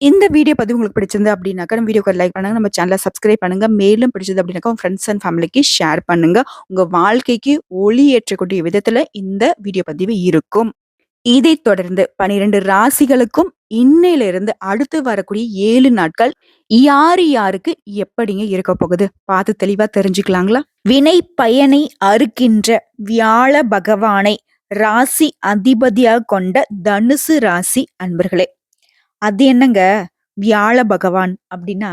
இந்த வீடியோ பதிவு உங்களுக்கு பிடிச்சிருந்து அப்படின்னாக்கா, நம்ம வீடியோக்கு லைக் பண்ணுங்க. நம்ம சேனலை சப்ஸ்கிரைப் பண்ணுங்க. மேலும் பிடிச்சது அப்படின்னாக்கா, உங்க ஃப்ரெண்ட்ஸ் அண்ட் ஃபேமிலிக்கு ஷேர் பண்ணுங்க. உங்க வாழ்க்கைக்கு ஒளி ஏற்றக்கூடிய விதத்துல இந்த வீடியோ பதிவு இருக்கும். இதைத் தொடர்ந்து 12 ராசிகளுக்கும் இன்னையிலிருந்து அடுத்து வரக்கூடிய ஏழு நாட்கள் யாரு யாருக்கு எப்படிங்க இருக்க போகுது? பார்த்து தெளிவா தெரிஞ்சுக்கலாங்களா? வினை பயனை அறுக்கின்ற வியாழ பகவானை ராசி அதிபதியாக கொண்ட தனுசு ராசி அன்பர்களே. அது என்னங்க வியாழ பகவான் அப்படின்னா,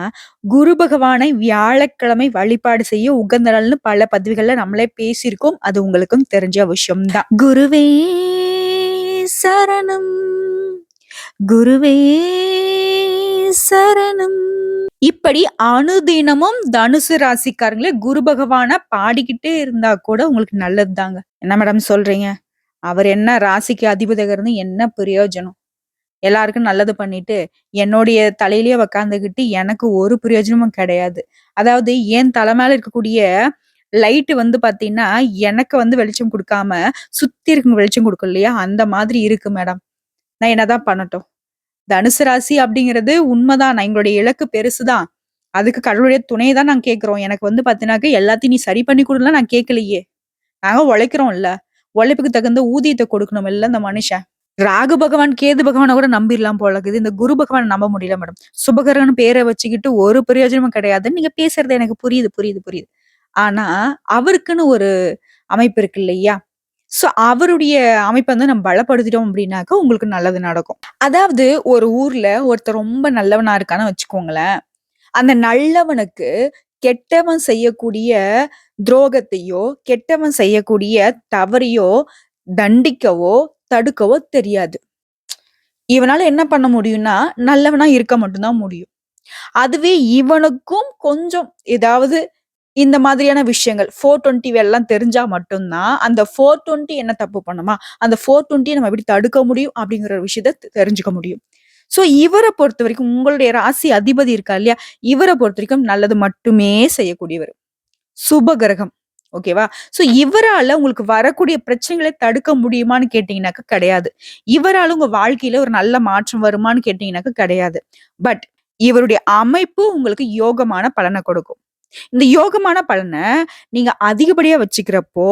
குரு பகவானை வியாழக்கிழமை வழிபாடு செய்ய உகந்த நாள்னு பல பதிவுகள்ல நம்மளே பேசியிருக்கோம். அது உங்களுக்கும் தெரிஞ்ச விஷயம் தான். குருவே சரணம் குருவே சரணம் இப்படி அனுதினமும் தனுசு ராசிக்காரங்களே குரு பகவான பாடிக்கிட்டே இருந்தா கூட உங்களுக்கு நல்லது தாங்க. என்ன மேடம் சொல்றீங்க? அவர் என்ன ராசிக்கு அதிபதியாக இருந்து என்ன பிரயோஜனம்? எல்லாருக்கும் நல்லது பண்ணிட்டு, என்னுடைய தலையிலேயே உக்காந்துக்கிட்டு எனக்கு ஒரு பிரயோஜனமும் கிடையாது. அதாவது என் தலை மேல இருக்கக்கூடிய லைட்டு வந்து பாத்தீங்கன்னா எனக்கு வந்து வெளிச்சம் கொடுக்காம சுத்தி இருக்கவங்க வெளிச்சம் கொடுக்கும் இல்லையா? அந்த மாதிரி இருக்கு மேடம். நான் என்னதான் பண்ணட்டும்? தனுசு ராசி அப்படிங்கிறது உண்மைதான் நான் எங்களுடைய இலக்கு பெருசுதான். அதுக்கு கடவுளுடைய துணையை தான் நாங்க கேட்கிறோம். எனக்கு வந்து பாத்தீங்கன்னாக்க எல்லாத்தையும் நீ சரி பண்ணி குடுன்னுலாம் நான் கேட்கலையே. நாங்க உழைக்கிறோம்ல. உழைப்புக்கு தகுந்த ஊதியத்தை கொடுக்கணும் இல்ல இந்த மனுஷன். ராகு பகவான், கேது பகவான கூட நம்பிடலாம் போல இருக்குது. இந்த குரு பகவான நம்ப முடியல மேடம். சுபகரன் பேரை வச்சுக்கிட்டு ஒரு பிரயோஜனமும் கிடையாதுன்னு நீங்க பேசுறது எனக்கு புரியுது, புரியுது, புரியுது. ஆனா, அவருக்குன்னு ஒரு அமைப்பு இருக்கு இல்லையா? சோ, அவருடைய அமைப்ப வந்து நம்ம பலப்படுத்திட்டோம் அப்படின்னாக்க, உங்களுக்கு நல்லது நடக்கும். அதாவது ஒரு ஊர்ல ஒருத்தர் ரொம்ப நல்லவனா இருக்கான்னு வச்சுக்கோங்களேன். அந்த நல்லவனுக்கு கெட்டவன் செய்யக்கூடிய துரோகத்தையோ, கெட்டவன் செய்யக்கூடிய தவறையோ தண்டிக்கவோ, தடுக்கவோ தெரியாது. இவனால என்ன பண்ண முடியும்னா, நல்லவனா இருக்க மட்டும்தான் முடியும். அதுவே இவனுக்கும் கொஞ்சம் ஏதாவது இந்த மாதிரியான விஷயங்கள் 420 எல்லாம் தெரிஞ்சா மட்டும்தான் அந்த அந்த 420 என்ன தப்பு பண்ணுமா? அந்த 420 நம்ம எப்படி தடுக்க முடியும்? அப்படிங்கிற ஒரு விஷயத்த தெரிஞ்சுக்க முடியும். ஸோ இவரை பொறுத்த வரைக்கும் உங்களுடைய ராசி அதிபதி இருக்கா இல்லையா? இவரை பொறுத்த வரைக்கும் நல்லது மட்டுமே செய்யக்கூடியவர். சுப கிரகம். ஓகேவா? ஸோ இவரால உங்களுக்கு வரக்கூடிய பிரச்சனைகளை தடுக்க முடியுமான்னு கேட்டிங்கனாக்கா கிடையாது. இவரால உங்க வாழ்க்கையில ஒரு நல்ல மாற்றம் வருமான்னு கேட்டிங்கனாக்கா கிடையாது. பட் இவருடைய அமைப்பு உங்களுக்கு யோகமான பலனை கொடுக்கும். இந்த யோகமான பலனை நீங்க அதிகப்படியா வச்சுக்கிறப்போ,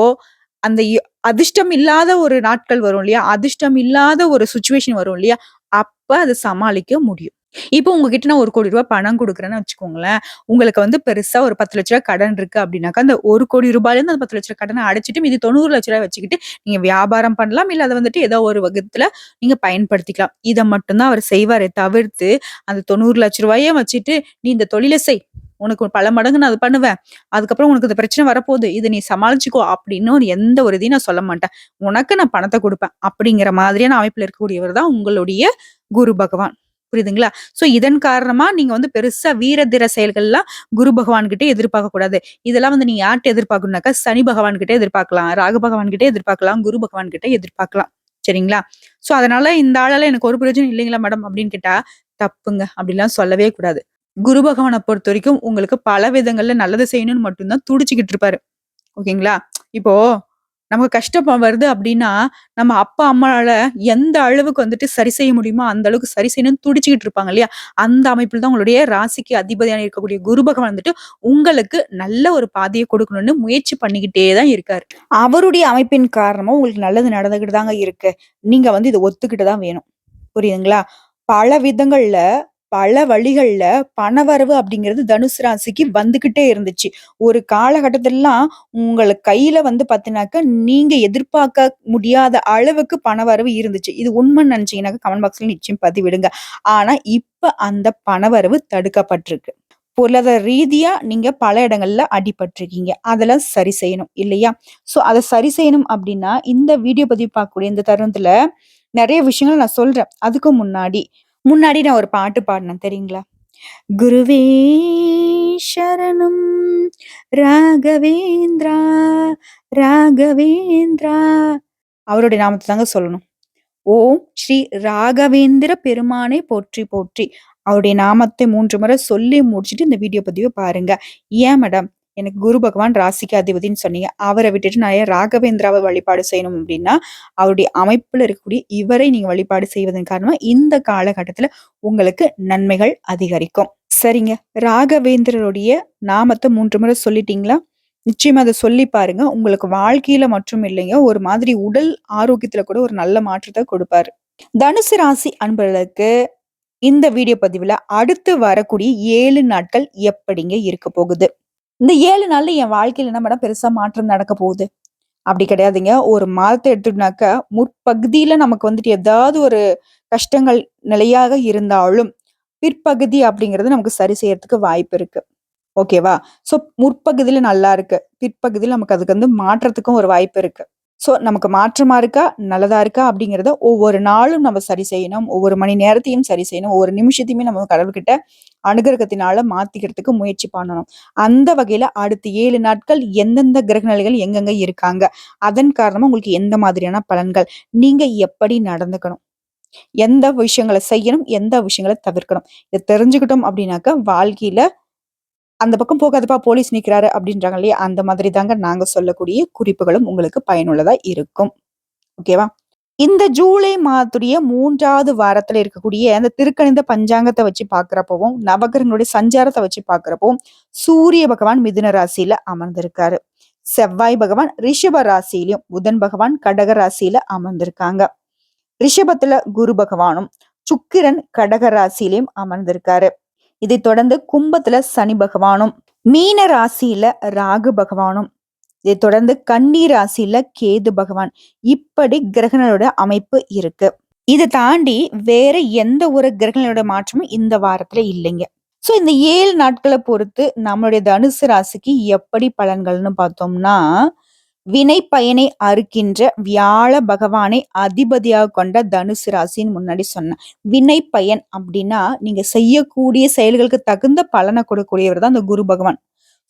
அந்த யோ அதிர்ஷ்டம் இல்லாத ஒரு நாட்கள் வரும் இல்லையா? அதிர்ஷ்டம் இல்லாத ஒரு சுச்சுவேஷன் வரும் இல்லையா? அப்ப அதை சமாளிக்க முடியும். இப்போ உங்ககிட்ட நான் ஒரு கோடி ரூபாய் பணம் கொடுக்குறேன்னு வச்சுக்கோங்களேன். உங்களுக்கு வந்து பெருசா ஒரு ரூ. 10,00,000 கடன் இருக்கு அப்படின்னாக்கா, அந்த ஒரு கோடி ரூபாயிலேருந்து அந்த ரூ. 10,00,000 கடன அடைச்சுட்டு மீதி ரூ. 90,00,000 வச்சுக்கிட்டு நீங்க வியாபாரம் பண்ணலாம். இல்ல அத வந்துட்டு ஏதோ ஒரு விதத்துல நீங்க பயன்படுத்திக்கலாம். இத மட்டும் தான் அவர் செய்வாரே தவிர்த்து, அந்த ரூ. 90,00,000 வச்சுட்டு, "நீ இந்த தொழில செய். உனக்கு பல மடங்கு நான் அது பண்ணுவேன். அதுக்கப்புறம் உனக்கு இந்த பிரச்சனை வரப்போகுது. இத நீ சமாளிச்சுக்கோ" அப்படின்னு ஒரு எந்த ஒரு இதையும் நான் சொல்ல மாட்டேன். உனக்கு நான் பணத்த குடுப்பேன். அப்படிங்கிற மாதிரியான அமைப்புல இருக்கக்கூடியவர் தான் உங்களுடைய குரு பகவான். புரியுதுங்களா? ஸோ இதன் காரணமா நீங்க வந்து பெருசா வீர தீர செயல்கள்லாம் குரு பகவான் எதிர்பார்க்க கூடாது. இதெல்லாம் வந்து நீங்க யார்கிட்ட எதிர்பார்க்கணும்னாக்கா, சனி பகவான்கிட்டே எதிர்பார்க்கலாம். ராகு பகவான்கிட்டே எதிர்பார்க்கலாம். குரு பகவான் எதிர்பார்க்கலாம். சரிங்களா? ஸோ அதனால இந்த ஆளால எனக்கு ஒரு பிரயோஜனம் இல்லைங்களா மேடம் அப்படின்னு கேட்டா, தப்புங்க. அப்படிலாம் சொல்லவே கூடாது. குரு பொறுத்த வரைக்கும் உங்களுக்கு பல விதங்கள்ல நல்லது செய்யணும்னு மட்டும் தான் துடிச்சுக்கிட்டு இருப்பாரு. ஓகேங்களா? இப்போ நமக்கு கஷ்டம் வருது அப்படின்னா நம்ம அப்பா, அம்மாவால எந்த அளவுக்கு வந்துட்டு சரி செய்ய முடியுமோ, அந்த அளவுக்கு சரி செய்யணும்னு துடிச்சுக்கிட்டு இருப்பாங்க இல்லையா? அந்த அமைப்பில் தான் உங்களுடைய ராசிக்கு அதிபதியான இருக்கக்கூடிய குரு பகவான் வந்துட்டு, உங்களுக்கு நல்ல ஒரு பாதையை கொடுக்கணும்னு முயற்சி பண்ணிக்கிட்டே தான் இருக்காரு. அவருடைய அமைப்பின் காரணமா உங்களுக்கு நல்லது நடந்துகிட்டு தாங்க இருக்கு. நீங்க வந்து இதை ஒத்துக்கிட்டு தான் வேணும். புரியுதுங்களா? பல விதங்கள்ல, பல வழிகள்ல பணவரவு அப்படிங்கிறது தனுசு ராசிக்கு வந்துகிட்டே இருந்துச்சு. ஒரு காலகட்டத்திலலாம் உங்களை கையில வந்து பார்த்தீங்கன்னாக்க, நீங்க எதிர்பார்க்க முடியாத அளவுக்கு பணவரவு இருந்துச்சு. இது உண்மைன்னு நினைச்சீங்கன்னாக்க கமெண்ட் பாக்ஸ்ல நிச்சயம் பதிவிடுங்க. ஆனா, இப்ப அந்த பணவரவு தடுக்கப்பட்டிருக்கு. பொருளாதார ரீதியா நீங்க பல இடங்கள்ல அடிபட்டிருக்கீங்க அதெல்லாம் சரி செய்யணும் இல்லையா? ஸோ அதை சரி செய்யணும் அப்படின்னா, இந்த வீடியோ பதிவு பார்க்கக்கூடிய இந்த தருணத்தில் நிறைய விஷயங்கள் நான் சொல்றேன். அதுக்கு முன்னாடி, முன்னாடி நான் ஒரு பாட்டு பாடினேன் தெரியுங்களா? குருவே சரணம் ராகவேந்திரா ராகவேந்திரா அவருடைய நாமத்தை தாங்க சொல்லணும். ஓம் ஸ்ரீ ராகவேந்திர பெருமானை போற்றி போற்றி. அவருடைய நாமத்தை மூன்று முறை சொல்லி முடிச்சுட்டு இந்த வீடியோ பதிவை பாருங்க. ஏன் மேடம் எனக்கு குரு பகவான் ராசிக்கு அதிபதினு சொன்னீங்க. அவரை விட்டுட்டு நான் ஏன் ராகவேந்திராவை வழிபாடு செய்யணும் அப்படின்னா அவருடைய அமைப்புல இருக்கக்கூடிய இவரை நீங்க வழிபாடு செய்வதன் காரணமா இந்த காலகட்டத்தில் உங்களுக்கு நன்மைகள் அதிகரிக்கும். சரிங்க. ராகவேந்திரருடைய நாமத்தை மூன்று முறை சொல்லிட்டீங்களா? நிச்சயமா அதை சொல்லி பாருங்க. உங்களுக்கு வாழ்க்கையில மட்டும் இல்லைங்க, ஒரு மாதிரி உடல் ஆரோக்கியத்துல கூட ஒரு நல்ல மாற்றத்தை கொடுப்பாரு. தனுசு ராசி அன்பர்களுக்கு இந்த வீடியோ பதிவுல அடுத்து வரக்கூடிய ஏழு நாட்கள் எப்படிங்க இருக்க போகுது? இந்த ஏழு நாள்ல என் வாழ்க்கையில என்ன மேடம் பெருசா மாற்றம் நடக்க போகுது? அப்படி கிடையாதுங்க. ஒரு மாதத்தை எடுத்துக்கிட்டோம்னாக்க, முற்பகுதியில நமக்கு வந்துட்டு ஏதாவது ஒரு கஷ்டங்கள் நிலையாக இருந்தாலும், பிற்பகுதி அப்படிங்கிறது நமக்கு சரி செய்யறதுக்கு வாய்ப்பு இருக்கு. ஓகேவா? ஸோ முற்பகுதியில நல்லா இருக்கு. பிற்பகுதியில் நமக்கு அதுக்கு வந்து மாற்றத்துக்கும் ஒரு வாய்ப்பு இருக்கு. ஸோ நமக்கு மாற்றமாக இருக்கா? நல்லதாக இருக்கா? அப்படிங்கிறத ஒவ்வொரு நாளும் நம்ம சரி செய்யணும். ஒவ்வொரு மணி நேரத்தையும் சரி செய்யணும். ஒவ்வொரு நிமிஷத்தையுமே நம்ம கடவுள்கிட்ட அனுகிரகத்தினால மாத்திக்கிறதுக்கு முயற்சி பண்ணணும். அந்த வகையில அடுத்த ஏழு நாட்கள் எந்தெந்த கிரக நிலைகள் எங்கெங்க இருக்காங்க? அதன் காரணமா உங்களுக்கு எந்த மாதிரியான பலன்கள்? நீங்க எப்படி நடந்துக்கணும்? எந்த விஷயங்களை செய்யணும்? எந்த விஷயங்களை தவிர்க்கணும்? இதை தெரிஞ்சுக்கிட்டோம் அப்படின்னாக்க, வாழ்க்கையில அந்த பக்கம் போகாதப்பா போலீஸ் நிக்கிறாரு அப்படின்றாங்க இல்லையா? அந்த மாதிரி தாங்க நாங்க சொல்லக்கூடிய குறிப்புகளும் உங்களுக்கு பயனுள்ளதா இருக்கும். ஓகேவா? இந்த ஜூலை மாதத்துடைய மூன்றாவது வாரத்துல இருக்கக்கூடிய அந்த திருக்கணிந்த பஞ்சாங்கத்தை வச்சு பாக்குறப்பவும் நவகிரகங்களுடைய சஞ்சாரத்தை வச்சு பாக்குறப்பவும் சூரிய பகவான் மிதுன ராசியில அமர்ந்திருக்காரு. செவ்வாய் பகவான் ரிஷப ராசியிலும் புதன் பகவான் கடக ராசியில அமர்ந்திருக்காங்க. ரிஷபத்துல குரு பகவானும், சுக்கிரன் கடக ராசியிலையும் அமர்ந்திருக்காரு. இதை தொடர்ந்து கும்பத்துல சனி பகவானும், மீன ராசியில ராகு பகவானும், இதை தொடர்ந்து கன்னி ராசியில கேது பகவான். இப்படி கிரகங்களோட அமைப்பு இருக்கு. இதை தாண்டி வேற எந்த ஒரு கிரகங்களோட மாற்றமும் இந்த வாரத்துல இல்லைங்க. ஸோ இந்த ஏழு நாட்களை பொறுத்து நம்மளுடைய தனுசு ராசிக்கு எப்படி பலன்கள்னு பார்த்தோம்னா, வினை பயனை அறுக்கின்ற வியாழ பகவானை அதிபதியாக கொண்ட தனுசு ராசின்னு முன்னாடி சொன்னேன். வினை பயன் அப்படின்னா, நீங்க செய்யக்கூடிய செயல்களுக்கு தகுந்த பலனை கொடுக்கக்கூடியவர் தான் அந்த குரு பகவான்.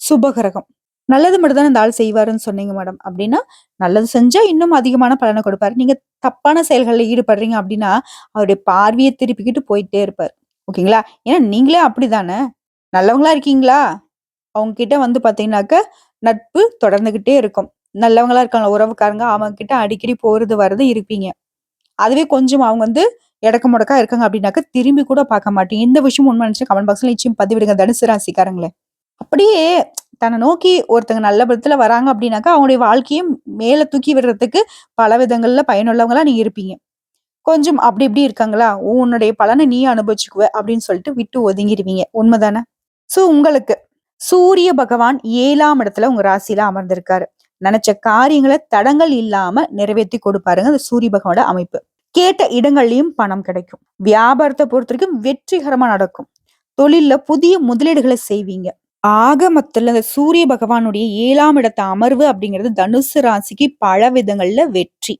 சுபகிரகம். நல்லது மட்டும்தானே இந்த ஆள் செய்வாருன்னு சொன்னீங்க மேடம். அப்படின்னா, நல்லது செஞ்சா இன்னும் அதிகமான பலனை கொடுப்பாரு. நீங்க தப்பான செயல்களில் ஈடுபடுறீங்க அப்படின்னா, அவருடைய பார்வையை திருப்பிக்கிட்டு போயிட்டே இருப்பார் ஓகேங்களா? ஏன்னா நீங்களே அப்படிதானே. நல்லவங்களா இருக்கீங்களா? அவங்க கிட்ட வந்து பாத்தீங்கன்னாக்க நட்பு தொடர்ந்துகிட்டே இருக்கும். நல்லவங்களா இருக்காங்க உறவுக்காரங்க, அவங்க கிட்ட அடிக்கடி போறது வர்றது இருப்பீங்க. அதுவே கொஞ்சம் அவங்க வந்து இடக்க முடக்கா இருக்காங்க அப்படின்னாக்க, திரும்பி கூட பார்க்க மாட்டேன் இந்த விஷயம் உண்மை நினைச்சு கமெண்ட் பாக்ஸ்ல நிச்சயம் பதிவிடுங்க தனுசு ராசிக்காரங்களே. அப்படியே தன்னை நோக்கி ஒருத்தங்க நல்ல விதத்துல வராங்க அப்படின்னாக்கா, அவங்களுடைய வாழ்க்கையும் மேல தூக்கி விடுறதுக்கு பல விதங்கள்ல பயனுள்ளவங்களா நீங்க இருப்பீங்க. கொஞ்சம் அப்படி இப்படி இருக்காங்களா, உன்னுடைய பலனை நீ அனுபவிச்சுக்குவ அப்படின்னு சொல்லிட்டு விட்டு ஒதுங்கிருவீங்க. உண்மைதானே? ஸோ உங்களுக்கு சூரிய பகவான் ஏழாம் இடத்துல உங்க ராசியில அமர்ந்திருக்காரு. நினைச்ச காரியங்களை தடங்கள் இல்லாம நிறைவேத்தி கொடுப்பாருங்க அந்த சூரிய பகவானோட அமைப்பு. கேட்ட இடங்கள்லயும் பணம் கிடைக்கும். வியாபாரத்தை பொறுத்த வரைக்கும் வெற்றிகரமா நடக்கும். தொழில்ல புதிய முதலீடுகளை செய்வீங்க. ஆக மொத்தத்துல இந்த சூரிய பகவானுடைய ஏழாம் இடத்த அமர்வு அப்படிங்கிறது தனுசு ராசிக்கு பல விதங்கள்ல வெற்றி.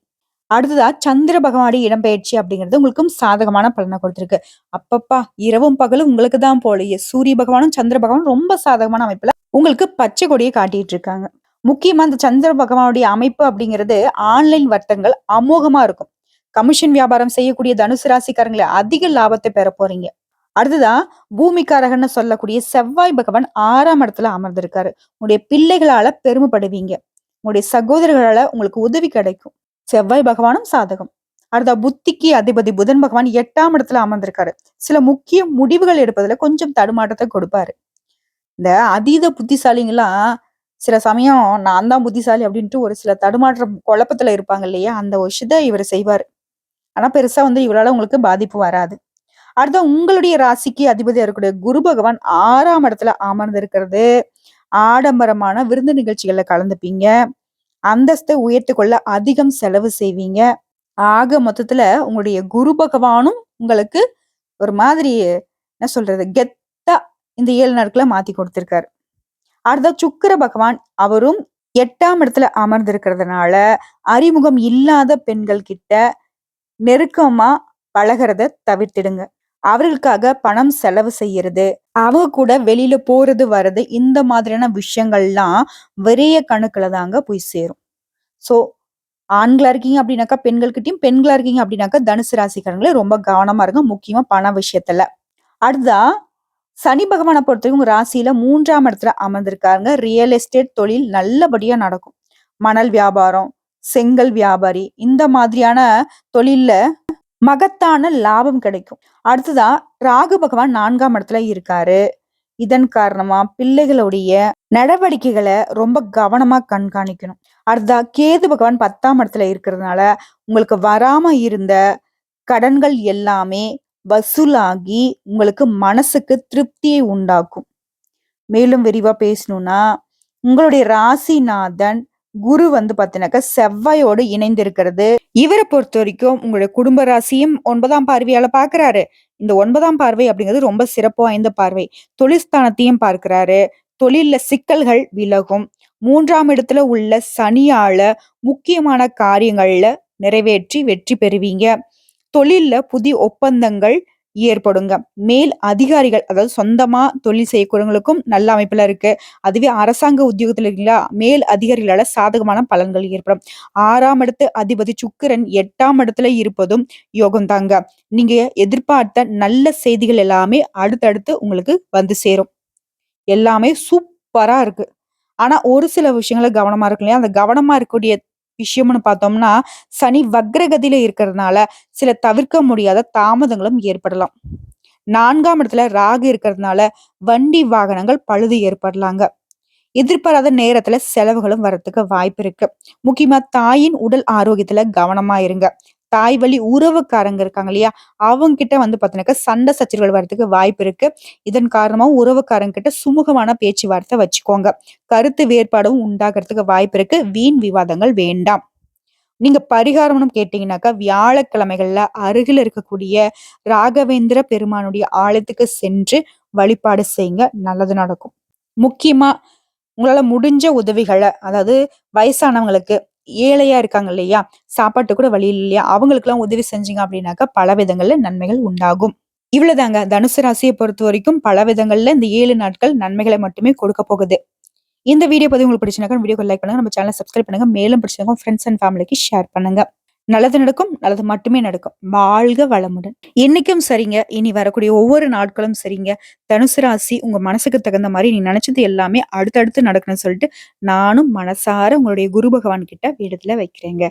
அடுத்ததா சந்திர பகவானுடைய இடம்பெயர்ச்சி அப்படிங்கிறது உங்களுக்கும் சாதகமான பலனை கொடுத்துருக்கு அப்பப்பா! இரவும் பகலும் உங்களுக்கு தான் போலயே. சூரிய பகவானும், சந்திர பகவானும் ரொம்ப சாதகமான அமைப்புல உங்களுக்கு பச்சை கொடியை காட்டிட்டு இருக்காங்க. முக்கியமா இந்த சந்திர பகவானுடைய அமைப்பு அப்படிங்கிறது ஆன்லைன் வர்த்தங்கள் அமோகமா இருக்கும். கமிஷன் வியாபாரம் செய்யக்கூடிய தனுசு ராசிக்காரங்களை அதிக லாபத்தை பெற போறீங்க. அடுத்ததா பூமிக்காரகன்னு சொல்லக்கூடிய செவ்வாய் பகவான் ஆறாம் இடத்துல அமர்ந்திருக்காரு. உங்களுடைய பிள்ளைகளால பெருமைப்படுவீங்க. உங்களுடைய சகோதரர்களால உங்களுக்கு உதவி கிடைக்கும் செவ்வாய் பகவானும் சாதகம் அடுத்த புத்திக்கு அதிபதி புதன் பகவான் எட்டாம் இடத்துல அமர்ந்திருக்காரு சில முக்கிய முடிவுகள் எடுப்பதுல கொஞ்சம் தடுமாற்றத்தை கொடுப்பாரு இந்த அதீத புத்திசாலிங்கெல்லாம் சில சமயம் நான் தான் புத்திசாலி அப்படின்ட்டு ஒரு சில தடுமாற்றம் குழப்பத்துல இருப்பாங்க இல்லையா? அந்த விஷயத்த இவர் செய்வார். ஆனா பெருசா வந்து இவரால் உங்களுக்கு பாதிப்பு வராது. அடுத்த உங்களுடைய ராசிக்கு அதிபதியா இருக்கக்கூடிய குரு பகவான் ஆறாம் இடத்துல அமர்ந்திருக்கிறது. ஆடம்பரமான விருந்து நிகழ்ச்சிகள்ல கலந்துப்பீங்க. அந்தஸ்தை உயர்த்து கொள்ள அதிகம் செலவு செய்வீங்க. ஆக மொத்தத்துல உங்களுடைய குரு பகவானும் உங்களுக்கு ஒரு மாதிரி என்ன சொல்றது கெத்தா இந்த ஏழு நாட்களை மாத்தி கொடுத்திருக்காரு. அடுத்த சுக்கர பகவான் அவரும் எட்டாம் இடத்துல அமர்ந்திருக்கிறதுனால அறிமுகம் இல்லாத பெண்கள் கிட்ட நெருக்கமா பழகிறத தவிர்த்திடுங்க. அவர்களுக்காக பணம் செலவு செய்யறது அவங்க கூட வெளியில போறது வர்றது இந்த மாதிரியான விஷயங்கள்லாம் விரைய கணக்குல தாங்க போய் சேரும். ஸோ ஆண்களா இருக்கீங்க அப்படின்னாக்கா பெண்கள்கிட்டயும் பெண்களா இருக்கீங்க அப்படின்னாக்கா தனுசு ராசிக்காரங்களே ரொம்ப கவனமா இருங்க முக்கியமா பண விஷயத்துல. அடுத்தா சனி பகவானை பொறுத்தவரைக்கும் உங்க ராசியில மூன்றாம் இடத்துல அமர்ந்திருக்காருங்க. ரியல் எஸ்டேட் தொழில் நல்லபடியா நடக்கும். மணல் வியாபாரம் செங்கல் வியாபாரி இந்த மாதிரியான தொழில்ல மகத்தான லாபம் கிடைக்கும். அடுத்ததா ராகு பகவான் நான்காம் இடத்துல இருக்காரு. இதன் காரணமா பிள்ளைகளுடைய நடவடிக்கைகளை ரொம்ப கவனமா கண்காணிக்கணும். அடுத்ததா கேது பகவான் பத்தாம் இடத்துல இருக்கிறதுனால உங்களுக்கு வராம இருந்த கடன்கள் எல்லாமே வசூலாகி உங்களுக்கு மனசுக்கு திருப்தியை உண்டாக்கும். மேலும் விரிவா பேசணும்னா உங்களுடைய ராசிநாதன் குரு வந்து பாத்தீங்கன்னாக்கா செவ்வாயோடு இணைந்திருக்கிறது. இவரை பொறுத்த வரைக்கும் உங்களுடைய குடும்ப ராசியும் ஒன்பதாம் பார்வையால பாக்குறாரு. இந்த ஒன்பதாம் பார்வை அப்படிங்கிறது ரொம்ப சிறப்பு வாய்ந்த பார்வை. தொழிற்ஸ்தானத்தையும் பார்க்கிறாரு. தொழில்ல சிக்கல்கள் விலகும். மூன்றாம் இடத்துல உள்ள சனியால முக்கியமான காரியங்கள்ல நிறைவேற்றி வெற்றி பெறுவீங்க. தொழில்ல புதிய ஒப்பந்தங்கள் ஏற்படுங்க. மேல் அதிகாரிகள் அதாவது சொந்தமா தொழில் செய்யக்கூடியவங்களுக்கும் நல்ல அமைப்புல இருக்கு. அதுவே அரசாங்க உத்தியோகத்துல இருக்கீங்களா மேல் அதிகாரிகளால சாதகமான பலன்கள் ஏற்படும். ஆறாம் இடத்து அதிபதி சுக்கிரன் எட்டாம் இடத்துல இருப்பதும் யோகம் தாங்க நீங்க எதிர்பார்த்த நல்ல செய்திகள் எல்லாமே அடுத்தடுத்து உங்களுக்கு வந்து சேரும். எல்லாமே சூப்பரா இருக்கு. ஆனா ஒரு சில விஷயங்கள கவனமா இருக்கு இல்லையா? அந்த கவனமா இருக்கக்கூடிய விஷயம்னு பார்த்தோம்னா சனி வக்ரகதியில இருக்கிறதுனால சில தவிர்க்க முடியாத தாமதங்களும் ஏற்படலாம். நான்காம் இடத்துல ராகு இருக்கிறதுனால வண்டி வாகனங்கள் பழுது ஏற்படலாங்க. எதிர்பாராத நேரத்துல செலவுகளும் வரத்துக்கு வாய்ப்பு இருக்கு. முக்கியமா தாயின் உடல் ஆரோக்கியத்துல கவனமா இருங்க. தாய் வழி உறவுக்காரங்க இருக்காங்க இல்லையா? அவங்க கிட்ட வந்து பாத்தீங்கன்னாக்கா சண்டை சச்சரவுகள் வரதுக்கு வாய்ப்பு இருக்கு. இதன் காரணமாக உறவுக்காரங்க கிட்ட சுமூகமான பேச்சுவார்த்தை வச்சுக்கோங்க. கருத்து வேறுபாடும் உண்டாகிறதுக்கு வாய்ப்பு இருக்கு. வீண் விவாதங்கள் வேண்டாம். நீங்க பரிகாரம்னு கேட்டீங்கன்னாக்கா வியாழக்கிழமைகள்ல அருகில் இருக்கக்கூடிய ராகவேந்திர பெருமானுடைய ஆலயத்துக்கு சென்று வழிபாடு செய்யுங்க. நல்லது நடக்கும். முக்கியமா உங்களால முடிஞ்ச உதவிகளை அதாவது வயசானவங்களுக்கு ஏழையா இருக்காங்க இல்லையா? சாப்பாட்டு கூட வழி இல்லையா? அவங்களுக்கு எல்லாம் உதவி செஞ்சீங்க அப்படின்னாக்கா பல விதங்கள்ல நன்மைகள் உண்டாகும். இவ்வளவுதாங்க. தனுசு ராசியை பொறுத்த வரைக்கும் பல விதங்கள்ல இந்த ஏழு நாட்கள் நன்மைகளை மட்டுமே கொடுக்க போகுது. இந்த வீடியோ பத்தி உங்களுக்கு பிடிச்சினாக்கா வீடியோ லைக் பண்ணுங்க. நம்ம சேனல் சப்ஸ்கிரைப் பண்ணுங்க. மேலும் பிடிச்சிருக்கோம் ஃப்ரெண்ட்ஸ் அண்ட் ஃபேமிலிக்கு ஷேர் பண்ணுங்க. நல்லது நடக்கும் நல்லது மட்டுமே நடக்கும். வாழ்க வளமுடன். இன்னைக்கும் சரிங்க. இனி வரக்கூடிய ஒவ்வொரு நாட்களும் சரிங்க. தனுசு ராசி உங்க மனசுக்கு தகுந்த மாதிரி நீ நினைச்சது எல்லாமே அடுத்தடுத்து நடக்கணும்னு சொல்லிட்டு நானும் மனசார உங்களுடைய குரு பகவான் கிட்ட வீடத்துல வைக்கிறேங்க.